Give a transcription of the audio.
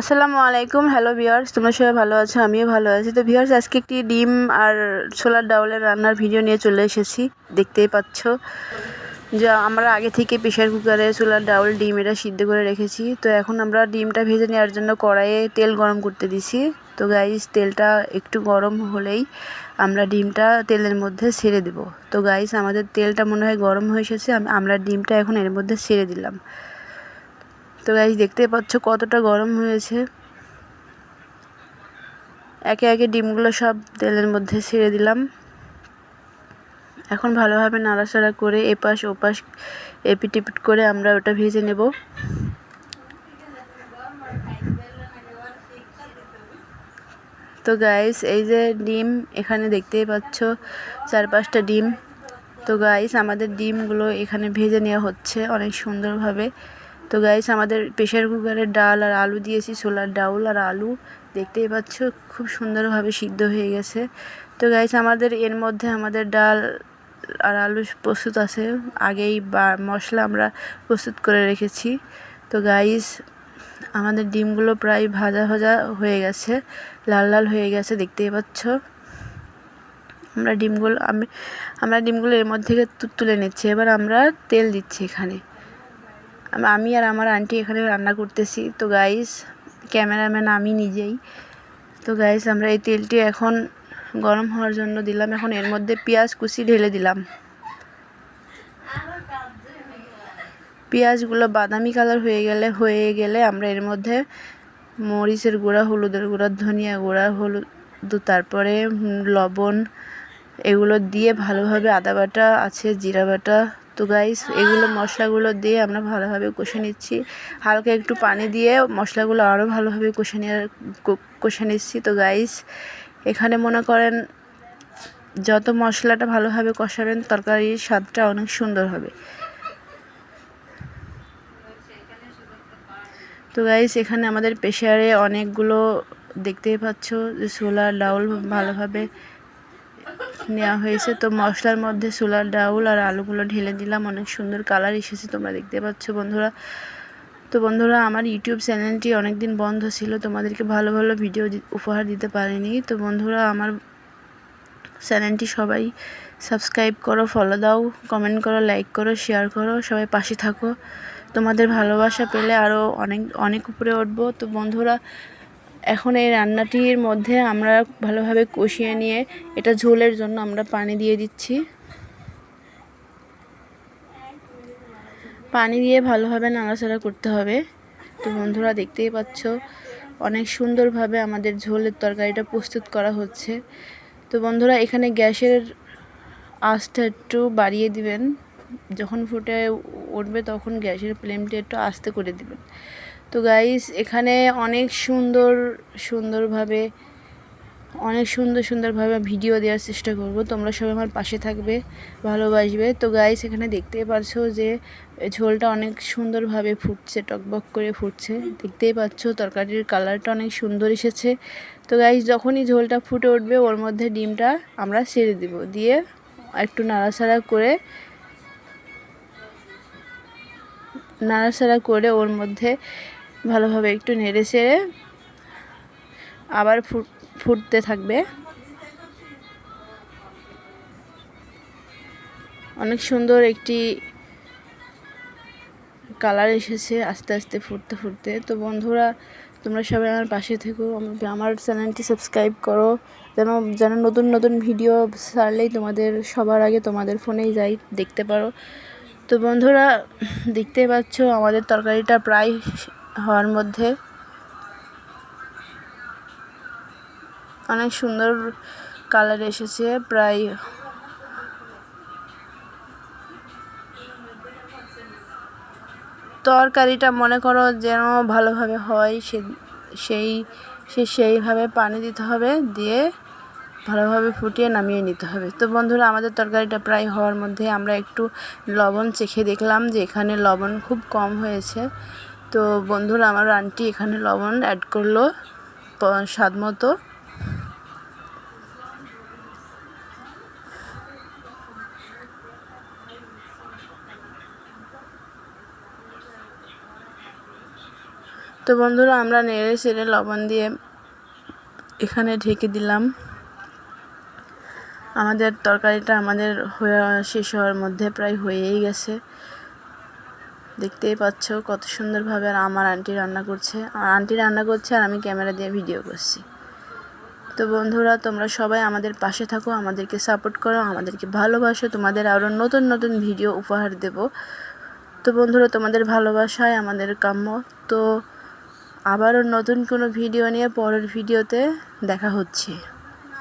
আসসালামু আলাইকুম, hello viewers, তোমরা সবাই ভালো আছো? আমিও ভালো আছি। তো ভিউয়ার্স, আজকে একটি ডিম আর ছোলার ডাউলের রান্নার ভিডিও নিয়ে চলে এসেছি। দেখতেই পাচ্ছ যা আমরা আগে থেকে প্রেশার কুকারে ছোলার ডাউল, ডিম এটা সিদ্ধ করে রেখেছি। তো এখন আমরা ডিমটা ভেজে নেওয়ার জন্য কড়াইয়ে তেল গরম করতে দিছি। তো গাইস তেলটা একটু গরম হলেই আমরা ডিমটা তেলের মধ্যে ছেড়ে দেব। তো গাইস আমাদের তেলটা মনে হয় গরম হয়ে এসেছে আমরা ডিমটা এখন এর মধ্যে ছেড়ে দিলাম। তো গাইজ দেখতে পাচ্ছ কতটা গরম হয়েছে। একে একে ডিমগুলো সব তেলের মধ্যে ছেড়ে দিলাম। এখন ভালোভাবে নাড়াচাড়া করে এপাশ ওপাশ এপিটিপিট করে আমরা ওটা ভেজে নেব। তো গাইস এই যে ডিম, এখানে দেখতেই পাচ্ছ চার পাঁচটা ডিম। তো গাইস আমাদের ডিমগুলো এখানে ভেজে নেওয়া হচ্ছে অনেক সুন্দরভাবে। তো গাইস আমাদের প্রেশার কুকারের ডাল আর আলু দিয়েছি, ছোলার ডাউল আর আলু। দেখতেই পাচ্ছ, খুব সুন্দরভাবে সিদ্ধ হয়ে গেছে। তো গাইস আমাদের এর মধ্যে আমাদের ডাল আর আলু প্রস্তুত আছে। আগেই বা, মশলা আমরা প্রস্তুত করে রেখেছি। তো গাইস আমাদের ডিমগুলো প্রায় ভাজা ভাজা হয়ে গেছে, লাল লাল হয়ে গেছে, দেখতেই পাচ্ছ। আমরা ডিমগুলো, আমি, আমরা ডিমগুলো এর মধ্যে থেকে তুলে নিচ্ছি। এবার আমরা তেল দিচ্ছি এখানে। আমি আর আমার আন্টি এখানে রান্না করতেছি। তো গাইস ক্যামেরাম্যান আমি নিজেই। তো গাইস আমরা এই তেলটি এখন গরম হওয়ার জন্য দিলাম। এখন এর মধ্যে পেঁয়াজ কুচি ঢেলে দিলাম। পেঁয়াজগুলো বাদামি কালার হয়ে গেলে হয়ে গেলে আমরা এর মধ্যে মরিচের গুঁড়া, হলুদের গুঁড়া, ধনিয়া গুঁড়া, হলুদ তারপরে লবণ এগুলো দিয়ে ভালোভাবে আদা বাটা আছে, জিরা বাটা তো গাইস এগুলো মশলাগুলো দিয়ে আমরা ভালোভাবে কষে নিচ্ছি। হালকা একটু পানি দিয়ে মশলাগুলো আরও ভালোভাবে কষে নেওয়ার কষে নিচ্ছি। তো গাইস এখানে মনে করেন যত মশলাটা ভালোভাবে কষাবেন, তরকারির স্বাদটা অনেক সুন্দর হবে। তো গাইস এখানে আমাদের প্রেশারে অনেকগুলো দেখতেই পাচ্ছ যে ছোলার ডাউল ভালোভাবে নেওয়া হয়েছে। তো মশলার মধ্যে ছোলার ডাউল আর আলুগুলো ঢেলে দিলাম। অনেক সুন্দর কালার এসেছে, তোমরা দেখতে পাচ্ছ বন্ধুরা। তো বন্ধুরা, আমার ইউটিউব চ্যানেলটি অনেক দিন বন্ধ ছিল, তোমাদেরকে ভালো ভালো ভিডিও উপহার দিতে পারিনি। তো বন্ধুরা, আমার চ্যানেলটি সবাই সাবস্ক্রাইব করো ফলো দাও কমেন্ট করো লাইক করো শেয়ার করো, সবাই পাশে থাকো। তোমাদের ভালোবাসা পেলে আরও অনেক অনেক উপরে উঠবো। তো বন্ধুরা এখন এই রান্নাটির মধ্যে আমরা ভালোভাবে কষিয়ে নিয়ে এটা ঝোলের জন্য আমরা পানি দিয়ে দিচ্ছি। পানি দিয়ে ভালোভাবে নাড়াচাড়া করতে হবে। তো বন্ধুরা দেখতেই পাচ্ছ, অনেক সুন্দরভাবে আমাদের ঝোলের তরকারিটা প্রস্তুত করা হচ্ছে। তো বন্ধুরা এখানে গ্যাসের আঁচটা একটু বাড়িয়ে দিবেন। যখন ফুটে উঠবে তখন গ্যাসের ফ্লেমটা একটু আস্তে করে দিবেন। তো গাইস এখানে অনেক সুন্দর, সুন্দরভাবে, অনেক সুন্দর, সুন্দরভাবে ভিডিও দেওয়ার চেষ্টা করব। তোমরা সবাই আমার পাশে থাকবে, ভালোবাসবে। তো গাইস এখানে দেখতেই পারছ যে ঝোলটা অনেক সুন্দরভাবে ফুটছে, টকবক করে ফুটছে। দেখতেই পাচ্ছ তরকারির কালারটা অনেক সুন্দর এসেছে। তো গাইস যখনই ঝোলটা ফুটে উঠবে, ওর মধ্যে ডিমটা আমরা ছেড়ে দিব। দিয়ে একটু নাড়াচাড়া করে নাড়াচাড়া করে ওর মধ্যে ভালোভাবে একটু নেড়ে চেড়ে আবার ফুটতে থাকবে। অনেক সুন্দর একটি কালার এসেছে আস্তে আস্তে ফুটতে ফুটতে। তো বন্ধুরা, তোমরা সবাই আমার পাশে থেকো। আমার চ্যানেলটি সাবস্ক্রাইব করো। যেন যেন নতুন নতুন ভিডিও ছাড়লেই তোমাদের, সবার আগে তোমাদের ফোনেই যাই, দেখতে পারো। তো বন্ধুরা, দেখতে পাচ্ছ আমাদের তরকারিটা প্রায় হওয়ার মধ্যে। অনেক সুন্দর কালার এসেছে, প্রায় তরকারিটা মনে করো যেন ভালোভাবে হয়, সে সেই সে সেইভাবে পানি দিতে হবে, দিয়ে ভালোভাবে ফুটিয়ে নামিয়ে নিতে হবে। তো বন্ধুরা, আমাদের তরকারিটা প্রায় হওয়ার মধ্যে আমরা একটু লবণ চেখে দেখলাম যে এখানে লবণ খুব কম হয়েছে। তো বন্ধুরা, আমার আন্টি এখানে লবণ অ্যাড করল স্বাদ মতো। তো বন্ধুরা, আমরা নেড়ে চেড়ে লবণ দিয়ে এখানে ঢেকে দিলাম। আমাদের তরকারিটা আমাদের হয়ে, শেষ হওয়ার মধ্যে প্রায় হয়েই গেছে। দেখতেই পাচ্ছ কত সুন্দরভাবে আর আমার আন্টি রান্না করছে। আর আন্টি রান্না করছে আর আমি ক্যামেরা দিয়ে ভিডিও করছি। তো বন্ধুরা, তোমরা সবাই আমাদের পাশে থাকো, আমাদেরকে সাপোর্ট করো, আমাদেরকে ভালোবাসো। তোমাদের আরও নতুন নতুন ভিডিও উপহার দেব। তো বন্ধুরা, তোমাদের ভালোবাসায় আমাদের কাম্য। তো আবারও নতুন কোনো ভিডিও নিয়ে পরের ভিডিওতে দেখা হচ্ছে।